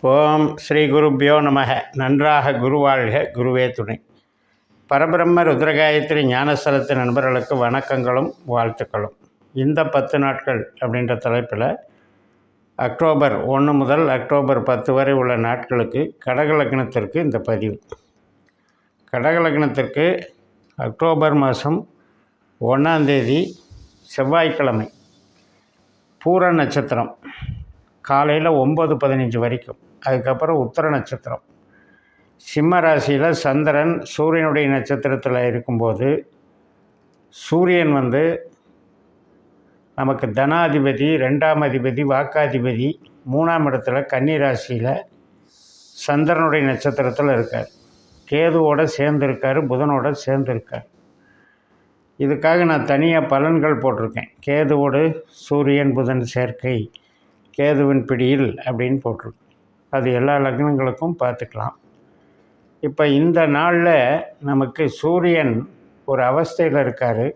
ஓம் ஸ்ரீ குருப்பியோ நமக. நன்றாக குருவாழ்க. குருவே துணை. பரபிரம்ம ருத்ரகாயத்ரி ஞானஸ்தலத்து நண்பர்களுக்கு வணக்கங்களும் வாழ்த்துக்களும். இந்த பத்து நாட்கள் அப்படின்ற தலைப்பில் அக்டோபர் ஒன்று முதல் அக்டோபர் பத்து வரை உள்ள நாட்களுக்கு கடகலக்னத்திற்கு இந்த பதிவு. கடகலக்னத்திற்கு அக்டோபர் மாதம் ஒன்றாந்தேதி செவ்வாய்க்கிழமை. பூர நட்சத்திரம். காலையில் ஒம்பது பதினஞ்சு வரைக்கும். அதுக்கப்புறம் உத்தர நட்சத்திரம். சிம்ம ராசியில் சந்திரன் சூரியனுடைய நட்சத்திரத்தில் இருக்கும்போது சூரியன் வந்து நமக்கு தனாதிபதி ரெண்டாம் அதிபதி வாக்காதிபதி மூணாம் இடத்துல கன்னி ராசியில் சந்திரனுடைய நட்சத்திரத்தில் இருக்கார். கேதுவோடு சேர்ந்துருக்கார் புதனோட சேர்ந்துருக்கார். இதுக்காக நான் தனியாக பலன்கள் போட்டிருக்கேன். கேதுவோடு சூரியன் புதன் சேர்க்கை கேதுவின் பிடியில் அப்படின்னு போட்டிருக்கேன். அது எல்லா லக்னங்களுக்கும் பார்த்துக்கலாம். இப்போ இந்த நாளில் நமக்கு சூரியன் ஒரு அவஸ்தையில் இருக்கார்.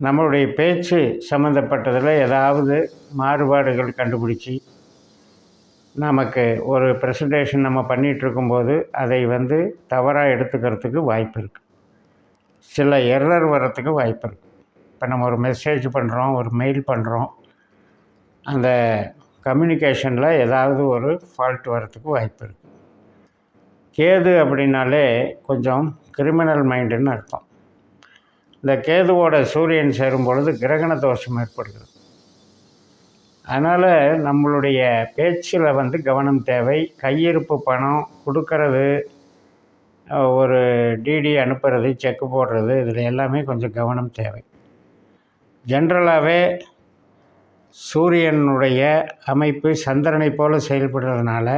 நம்மளுடைய பேச்சு சம்மந்தப்பட்டதில் ஏதாவது மாறுபாடுகள் கண்டுபிடிச்சி நமக்கு ஒரு ப்ரெசன்டேஷன் நம்ம பண்ணிகிட்ருக்கும்போது அதை வந்து தவறாக எடுத்துக்கிறதுக்கு வாய்ப்பு இருக்குது சில எரர் வர்றதுக்கு வாய்ப்பு இருக்குது இப்போ நம்ம ஒரு மெசேஜ் பண்ணுறோம் ஒரு மெயில் பண்ணுறோம் அந்த கம்யூனிகேஷனில் ஏதாவது ஒரு ஃபால்ட் வரத்துக்கு வாய்ப்பு இருக்குது கேது அப்படின்னாலே கொஞ்சம் கிரிமினல் மைண்டுன்னு அர்த்தம். இந்த கேதுவோட சூரியன் சேரும் பொழுது கிரகண தோஷம் ஏற்படுகிறது. அதனால் நம்மளுடைய பேச்சில் வந்து கவனம் தேவை. கையிருப்பு பணம் கொடுக்கறது ஒரு டிடி அனுப்புறது செக்கு போடுறது இதில் எல்லாமே கொஞ்சம் கவனம் தேவை. ஜென்ரலாகவே சூரியனுடைய அமைப்பு சந்திரனை போல் செயல்படுறதுனால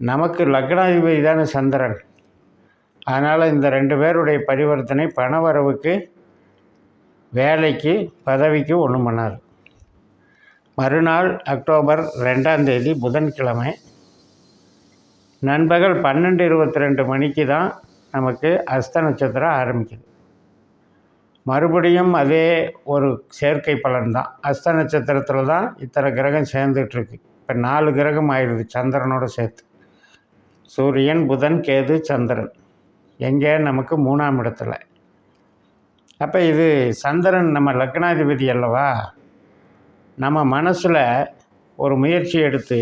நமக்கு லக்னாதிபதி தானே சந்திரன். அதனால் இந்த ரெண்டு பேருடைய பரிவர்த்தனை பணவரவுக்கு வேலைக்கு பதவிக்கு ஒன்றும் பண்ணாது. மறுநாள் அக்டோபர் ரெண்டாம் தேதி புதன்கிழமை நண்பகல் பன்னெண்டு இருபத்தி ரெண்டு மணிக்கு தான் நமக்கு அஸ்த நட்சத்திரம் ஆரம்பிக்குது. மறுபடியும் அதே ஒரு சேர்க்கை பலன் தான் அஸ்த நட்சத்திரத்தில் தான் இத்தனை கிரகம் சேர்ந்துட்டுருக்கு இப்போ நாலு கிரகம் ஆயிடுது சந்திரனோட சேர்த்து. சூரியன் புதன் கேது சந்திரன். எங்கே? நமக்கு மூணாம் இடத்துல. அப்போ இது சந்திரன் நம்ம லக்னாதிபதி அல்லவா? நம்ம மனசில் ஒரு முயற்சி எடுத்து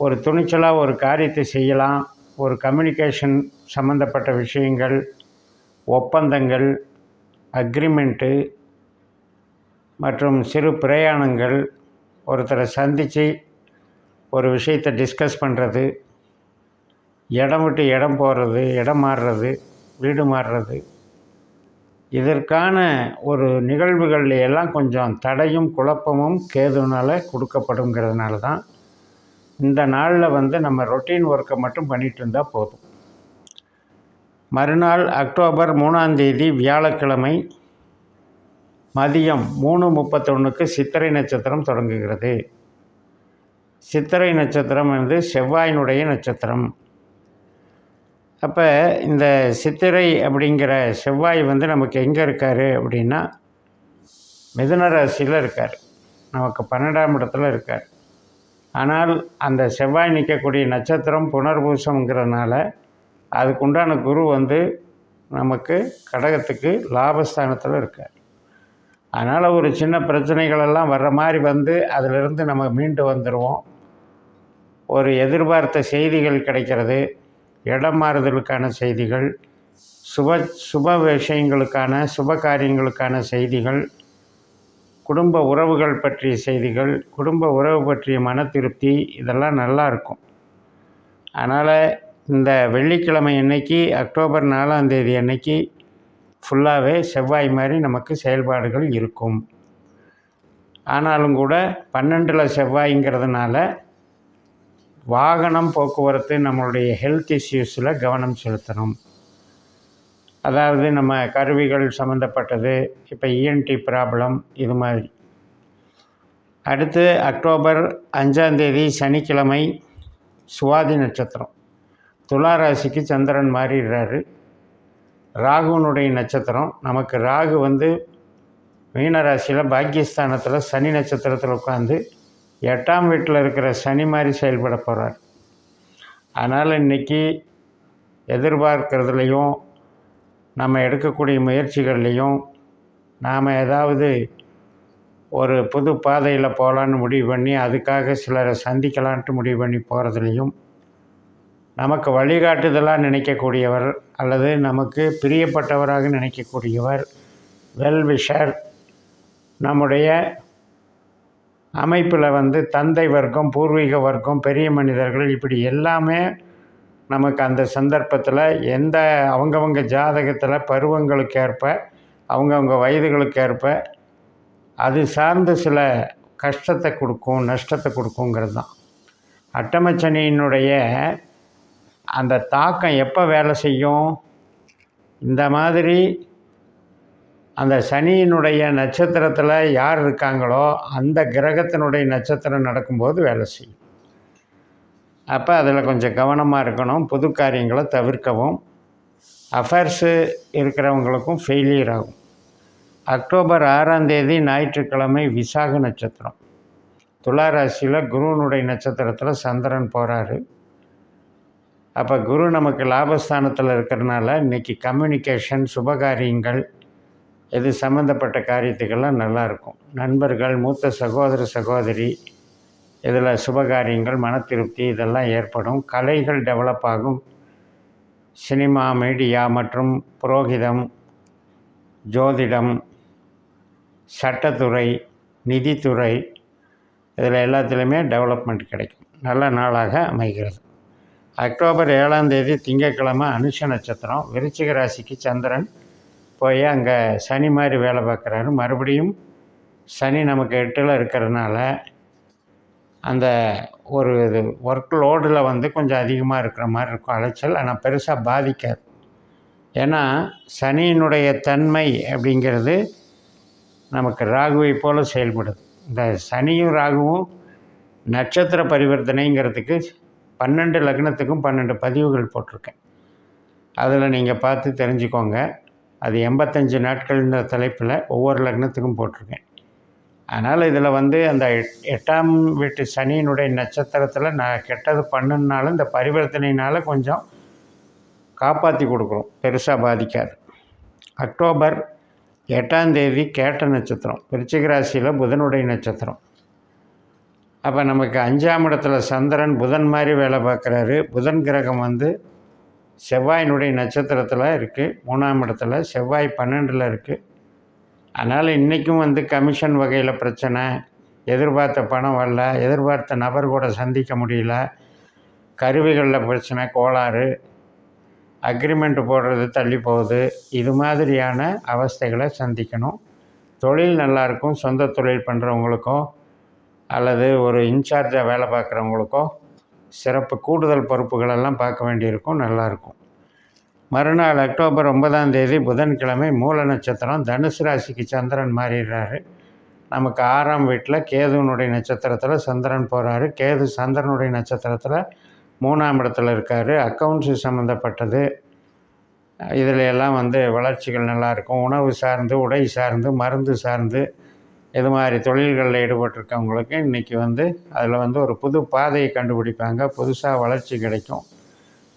ஒரு துணிச்சலாக ஒரு காரியத்தை செய்யலாம். ஒரு கம்யூனிகேஷன் சம்மந்தப்பட்ட விஷயங்கள் ஒப்பந்தங்கள் அக்ரிமெண்ட்டு மற்றும் சிறு பிரயாணங்கள் ஒருத்தரை சந்தித்து ஒரு விஷயத்தை டிஸ்கஸ் பண்ணுறது இடம் விட்டு இடம் போகிறது இடம் மாறுறது வீடு மாறுறது. இதற்கான ஒரு நிகழ்வுகள் எல்லாம் கொஞ்சம் தடையும் குழப்பமும் கேதுனால் கொடுக்கப்படுங்கிறதுனால தான் இந்த நாளில் வந்து நம்ம ரொட்டீன் ஒர்க்கை மட்டும் பண்ணிகிட்டு இருந்தால் போதும். மறுநாள் அக்டோபர் மூணாம் தேதி வியாழக்கிழமை மதியம் மூணு முப்பத்தொன்றுக்கு சித்திரை நட்சத்திரம் தொடங்குகிறது. சித்திரை நட்சத்திரம் வந்து செவ்வாயினுடைய நட்சத்திரம். அப்போ இந்த சித்திரை அப்படிங்கிற செவ்வாய் வந்து நமக்கு எங்கே இருக்கார் அப்படின்னா மிதுன ராசியில் இருக்கார். நமக்கு பன்னெண்டாம் இடத்துல இருக்கார். ஆனால் அந்த செவ்வாய் நிற்கக்கூடிய நட்சத்திரம் புனர்பூசம்ங்கிறதுனால அதுக்குண்டான குரு வந்து நமக்கு கடகத்துக்கு லாபஸ்தானத்தில் இருக்கார். அதனால் ஒரு சின்ன பிரச்சனைகளெல்லாம் வர்ற மாதிரி வந்து அதிலிருந்து நம்ம மீண்டு வந்துடுவோம் ஒரு எதிர்பார்த்த செய்திகள் கிடைக்கிறது இடம் மாறுதலுக்கான செய்திகள் சுப சுப விஷயங்களுக்கான சுப காரியங்களுக்கான செய்திகள் குடும்ப உறவுகள் பற்றிய செய்திகள் குடும்ப உறவு பற்றிய மன திருப்தி இதெல்லாம் நல்லா இருக்கும். அதனால் இந்த வெள்ளிக்கிழமை அன்னைக்கு அக்டோபர் நாலாம் தேதி அன்னைக்கு ஃபுல்லாகவே செவ்வாய் மாதிரி நமக்கு செயல்பாடுகள் இருக்கும். ஆனாலும் கூட பன்னெண்டில் செவ்வாய்ங்கிறதுனால வாகனம் போக்குவரத்து நம்மளுடைய ஹெல்த் இஷ்யூஸில் கவனம் செலுத்தணும். அதாவது நம்ம கருவிகள் சம்மந்தப்பட்டது இப்போ இஎன்டி ப்ராப்ளம் இது மாதிரி. அடுத்து அக்டோபர் அஞ்சாந்தேதி சனிக்கிழமை சுவாதி நட்சத்திரம். துளாராசிக்கு சந்திரன் மாறிடுறாரு. ராகுனுடைய நட்சத்திரம். நமக்கு ராகு வந்து மீனராசியில் பாக்கியஸ்தானத்தில் சனி நட்சத்திரத்தில் உட்காந்து எட்டாம் வீட்டில் இருக்கிற சனி மாதிரி செயல்பட போகிறார் அதனால் இன்றைக்கி எதிர்பார்க்கறதுலையும் நம்ம எடுக்கக்கூடிய முயற்சிகள்லையும் நாம் ஏதாவது ஒரு புது பாதையில் போகலான்னு முடிவு பண்ணி அதுக்காக சிலரை சந்திக்கலான்ட்டு முடிவு பண்ணி போகிறதுலையும் நமக்கு வழிகாட்டுதலாக நினைக்கக்கூடியவர் அல்லது நமக்கு பிரியப்பட்டவராக நினைக்கக்கூடியவர் வெல்விஷர் நம்முடைய அமைப்பில் வந்து தந்தை வர்க்கம் பூர்வீக வர்க்கம் பெரிய மனிதர்கள் இப்படி எல்லாமே நமக்கு அந்த சந்தர்ப்பத்தில் எந்த அவங்கவங்க ஜாதகத்தில் பருவங்களுக்கு ஏற்ப அவங்கவுங்க வயதுகளுக்கு ஏற்ப அது சார்ந்த சில கஷ்டத்தை கொடுக்கும் நஷ்டத்தை கொடுக்குங்கிறது தான். அட்டமச்சனியினுடைய அந்த தாக்கம் எப்போ வேலை செய்யும்? இந்த மாதிரி அந்த சனியினுடைய நட்சத்திரத்தில் யார் இருக்காங்களோ அந்த கிரகத்தினுடைய நட்சத்திரம் நடக்கும்போது வேலை செய்யும். அப்போ அதில் கொஞ்சம் கவனமாக இருக்கணும் புது காரியங்களை தவிர்க்கவும். அஃபேர்ஸு இருக்கிறவங்களுக்கும் ஃபெயிலியர் ஆகும். அக்டோபர் ஆறாம் தேதி ஞாயிற்றுக்கிழமை விசாக நட்சத்திரம். துளாராசியில் குருவனுடைய நட்சத்திரத்தில் சந்திரன் போகிறாரு அப்போ குரு நமக்கு லாபஸ்தானத்தில் இருக்கிறனால இன்றைக்கி கம்யூனிகேஷன் சுபகாரியங்கள் இது சம்மந்தப்பட்ட காரியத்துக்கெல்லாம் நல்லாயிருக்கும். நண்பர்கள் மூத்த சகோதர சகோதரி இதில் சுபகாரியங்கள் மன திருப்தி இதெல்லாம் ஏற்படும். கலைகள் டெவலப் ஆகும். சினிமா மீடியா மற்றும் புரோகிதம் ஜோதிடம் சட்டத்துறை நிதித்துறை இதில் எல்லாத்துலேயுமே டெவலப்மெண்ட் கிடைக்கும். நல்ல நாளாக அமைகிறது. அக்டோபர் ஏழாம் தேதி திங்கட்கிழமை அனுஷ நட்சத்திரம். விருச்சிக ராசிக்கு சந்திரன் போய் அங்கே சனி மாதிரி வேலை பார்க்குறாரு. மறுபடியும் சனி நமக்கு எட்டில் இருக்கிறதுனால அந்த ஒரு இது ஒர்க் லோடில் வந்து கொஞ்சம் அதிகமாக இருக்கிற மாதிரி இருக்கும். அலைச்சல் ஆனால் பெருசாக பாதிக்காது. ஏன்னா சனியினுடைய தன்மை அப்படிங்கிறது நமக்கு ராகுவை போல் செயல்படுது. இந்த சனியும் ராகுவும் நட்சத்திர பரிவர்த்தனைங்கிறதுக்கு பன்னெண்டு லக்னத்துக்கும் பன்னெண்டு பதிவுகள் போட்டிருக்கேன். அதில் நீங்கள் பார்த்து தெரிஞ்சுக்கோங்க. அது எண்பத்தஞ்சு நாட்கள்ன்ற தலைப்பில் ஒவ்வொரு லக்னத்துக்கும் போட்டிருக்கேன். அதனால் இதில் வந்து அந்த எட்டாம் வீட்டு சனியினுடைய நட்சத்திரத்தில் நான் கெட்டது பண்ணுனாலும் இந்த பரிவர்த்தனையினால் கொஞ்சம் காப்பாற்றி கொடுக்குறோம். பெருசாக பாதிக்காது. அக்டோபர் எட்டாம் தேதி கேட்ட நட்சத்திரம். விருச்சிக ராசியில் புதனுடைய நட்சத்திரம். அப்போ நமக்கு அஞ்சாம் இடத்துல சந்திரன் புதன் மாதிரி வேலை பார்க்குறாரு. புதன் கிரகம் வந்து செவ்வாயினுடைய நட்சத்திரத்தில் இருக்குது மூணாம் இடத்துல செவ்வாய் பன்னெண்டில் இருக்குது அதனால் இன்றைக்கும் வந்து கமிஷன் வகையில் பிரச்சனை. எதிர்பார்த்த பணம் வரல. எதிர்பார்த்த நபர் கூட சந்திக்க முடியல. கருவிகளில் பிரச்சனை கோளாறு. அக்ரிமெண்ட் போடுறது தள்ளி போகுது. இது மாதிரியான அவஸ்தைகளை சந்திக்கணும். தொழில் நல்லாயிருக்கும் சொந்த தொழில் பண்ணுறவங்களுக்கும் அல்லது ஒரு இன்சார்ஜாக வேலை பார்க்குறவங்களுக்கோ சிறப்பு கூடுதல் பொறுப்புகளெல்லாம் பார்க்க வேண்டியிருக்கும் நல்லாயிருக்கும். மறுநாள் அக்டோபர் ஒன்பதாம் தேதி புதன்கிழமை மூல நட்சத்திரம் தனுசு ராசிக்கு சந்திரன் மாறிடுறாரு. நமக்கு ஆறாம் வீட்டில் கேதுவனுடைய நட்சத்திரத்தில் சந்திரன் போகிறாரு கேது சந்திரனுடைய நட்சத்திரத்தில் மூணாம் இடத்துல இருக்கார். அக்கௌண்ட்ஸு சம்மந்தப்பட்டது இதில் எல்லாம் வந்து வளர்ச்சிகள் நல்லாயிருக்கும். உணவு சார்ந்து உடை சார்ந்து மருந்து சார்ந்து இது மாதிரி தொழில்களில் ஈடுபட்டிருக்கவங்களுக்கு இன்றைக்கி வந்து அதில் வந்து ஒரு புது பாதையை கண்டுபிடிப்பாங்க. புதுசாக வளர்ச்சி கிடைக்கும்.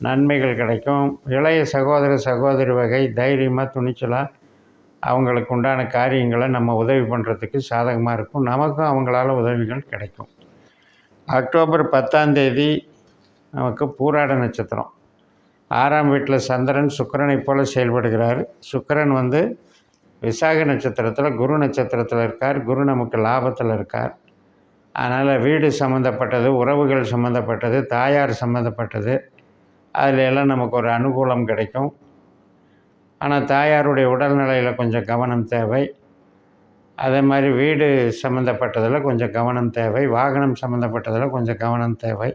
நன்மைகள் கிடைக்கும். இளைய சகோதர சகோதரி வகை தைரியமாக துணிச்சலாக அவங்களுக்கு உண்டான காரியங்களை நம்ம உதவி பண்ணுறதுக்கு சாதகமாக இருக்கும். நமக்கும் அவங்களால உதவிகள் கிடைக்கும். அக்டோபர் பத்தாம் தேதி நமக்கு பூராட நட்சத்திரம். ஆறாம் வீட்டில் சந்திரன் சுக்கிரனை போல் செயல்படுகிறார். சுக்கரன் வந்து விசாக நட்சத்திரத்தில் குரு நட்சத்திரத்தில் இருக்கார். குரு நமக்கு லாபத்தில் இருக்கார். அதனால் வீடு சம்மந்தப்பட்டது உறவுகள் சம்மந்தப்பட்டது தாயார் சம்மந்தப்பட்டது அதில் எல்லாம் நமக்கு ஒரு அனுகூலம் கிடைக்கும். ஆனால் தாயாருடைய உடல்நிலையில் கொஞ்சம் கவனம் தேவை. அதே மாதிரி வீடு சம்மந்தப்பட்டதில் கொஞ்சம் கவனம் தேவை. வாகனம் சம்மந்தப்பட்டதில் கொஞ்சம் கவனம் தேவை.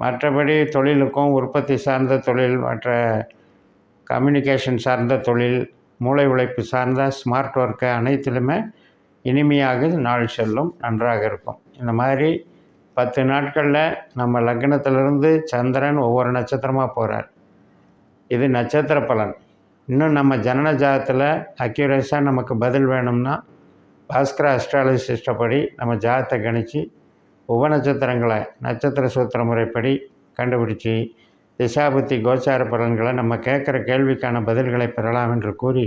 மற்றபடி தொழிலுக்கும் உற்பத்தி சார்ந்த தொழில் மற்ற கம்யூனிகேஷன் சார்ந்த தொழில் மூளை உழைப்பு சார்ந்த ஸ்மார்ட் ஒர்க்கு அனைத்திலுமே இனிமையாக நாள் செல்லும் நன்றாக இருக்கும். இந்த மாதிரி பத்து நாட்களில் நம்ம லக்னத்திலிருந்து சந்திரன் ஒவ்வொரு நட்சத்திரமாக போகிறார் இது நட்சத்திர பலன். இன்னும் நம்ம ஜனன ஜாதத்தில் அக்யூரஸாக நமக்கு பதில் வேணும்னா பாஸ்கர அஸ்ட்ராலஜி சிஸ்டப்படி நம்ம ஜாதத்தை கணித்து உப நட்சத்திரங்களை நட்சத்திர சூத்திர முறைப்படி கண்டுபிடிச்சி திசாபுத்தி கோச்சார பலன்களை நம்ம கேட்குற கேள்விக்கான பதில்களை பெறலாம் என்று கூறி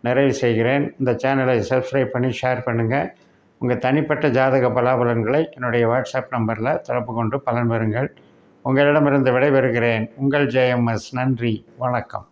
நிறைவு செய்கிறேன். இந்த சேனலை சப்ஸ்கிரைப் பண்ணி ஷேர் பண்ணுங்கள் உங்கள் தனிப்பட்ட ஜாதக பலாபலன்களை என்னுடைய வாட்ஸ்அப் நம்பரில் தொடர்பு கொண்டு பலன் பெறுங்கள். உங்களிடமிருந்து விடைபெறுகிறேன். உங்கள் ஜேஎம்எஸ் நன்றி. வணக்கம்.